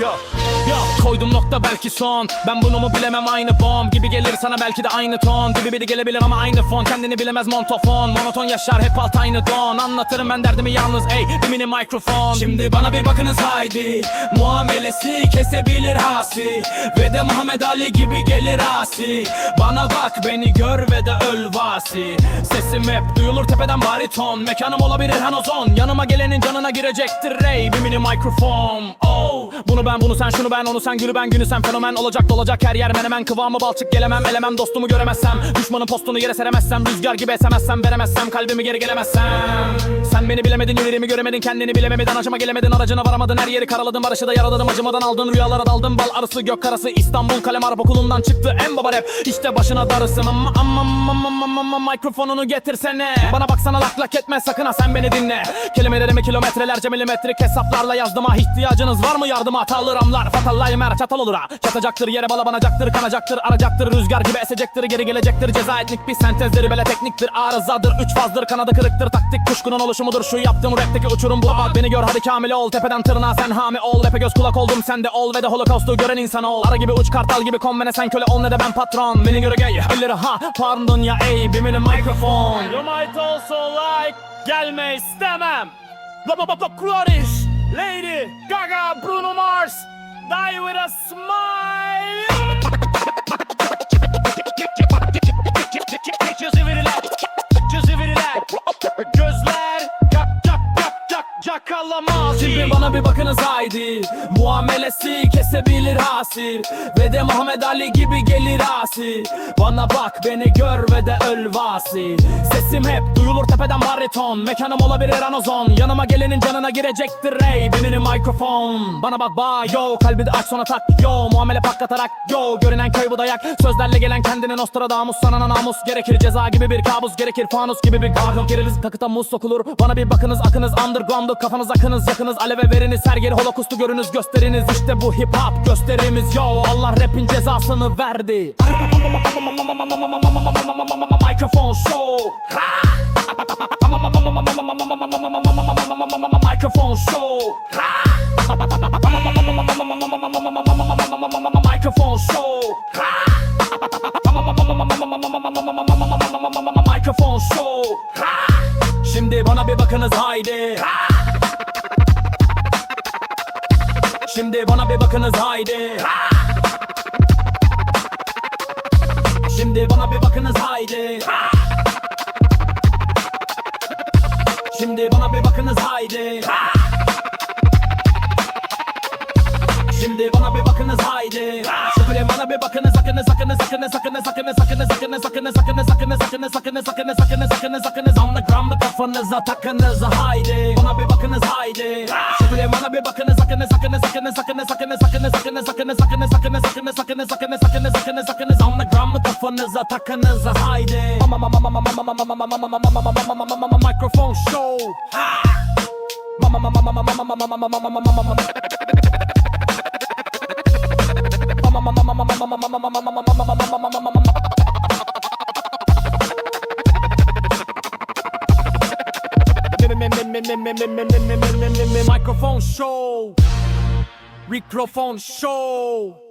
Yo. Koydum nokta belki son. Ben bunu mu bilemem aynı bomb Gibi gelir sana belki de aynı ton. Dibi biri gelebilir ama aynı fon. Kendini bilemez montofon. Monoton yaşar hep alt aynı don. Anlatırım ben derdimi yalnız ey Bir mini mikrofon. Şimdi bana bir bakınız haydi. Muamelesi kesebilir hasi. Ve de Muhammed Ali gibi gelir asi. Bana bak beni gör ve de öl vasi. Sesim hep duyulur tepeden bariton. Mekanım olabilir hanozon Yanıma gelenin canına girecektir rey Bir mini mikrofon. Oh. Bunu ben bunu sen şunu ben onu sen gülü ben günü sen fenomen Olacak dolacak her yer menemen kıvamı balçık gelemem Elemem dostumu göremezsem Düşmanın postunu yere seremezsem Rüzgar gibi esemezsem veremezsem Kalbimi geri gelemezsem. Sen beni bilemedin yüreğimi göremedin Kendini bilememeden acıma gelemedin Aracına varamadın her yeri karaladım Barışı da yaraladım acımadan aldın Rüyalara daldım bal arısı gök karası İstanbul kalem Arap okulundan çıktı en baba rap İşte başına darısın ama ama ama mikrofonunu getirsene. Bana baksana lak lak etme sakın ha sen beni dinle. Kelimelerimi kilometrelerce milimetrik hesaplarla yazdım ha ihtiyacınız var mı yardıma hatalı ramlar Fatal limer çatal olur ha. Çatacaktır yere balabanacaktır kanacaktır aracaktır Rüzgar gibi esecektir geri gelecektir. Ceza etnik bir sentezleri bele tekniktir arızadır Üç fazdır kanadı kırıktır. Taktik kuşkunun oluşumudur Şu yaptığım rapteki uçurum bu. Bak beni gör hadi kamil ol. Tepeden tırnağa sen hami ol. Rap'e göz kulak oldum sen de ol. Ve de holokaustu gören insan ol. Ara gibi uç kartal gibi konvene sen köle ol ne de ben patron. Beni göre gay bilir ha. Pardon ya ey bir mikrofon. You might also like gelme istemem. Bla bla bla Clarish Lady Gaga Bruno Mars Die with a smile Yakalamaz Şimdi bana bir bakınız haydi. Muamelesi kesebilir hasir Ve de Muhammed Ali gibi gelir asi Bana bak beni gör ve de öl vasi Sesim hep duyulur tepeden bariton. Mekanım olabilir anozon. Yanıma gelenin canına girecektir rey Benini mikrofon. Bana bak ba yo Kalbi de aç sonra tak yo. Muamele patlatarak yo. Görünen köy bu dayak. Sözlerle gelen kendini Nostradamus Sanana namus. Gerekir Ceza gibi bir kabus gerekir Fanus gibi bir gargıl Geririz takıta muz sokulur. Bana bir bakınız akınız underground'u Kafanız akınız yakınız Aleve veriniz. Her yeri holokustu görünüz gösteriniz. İşte bu hip hop gösterimiz. Yo Allah rapin cezasını verdi. Mikrofon show. Mikrofon show. Mikrofon show. Mikrofon show. Şimdi bana bir bakınız haydi Şimdi bana bir bakınız haydi Şimdi bana bir bakınız haydi Şimdi bana bir bakınız haydi Şimdi bana bir bakınız haydi Şimdi bana bir bakınız akınız akınız akınız akınız akınız akınız akınız akınız akınız akınız akınız akınız akınız akınız akınız akınız Underground'ı kafanıza takınız haydi Bana bir bakınız haydi Şimdi bana bir bakınız Çakınız on the ground mı kafanıza takınıza haydi Mikrofon show Mikrofon show Mikrofon show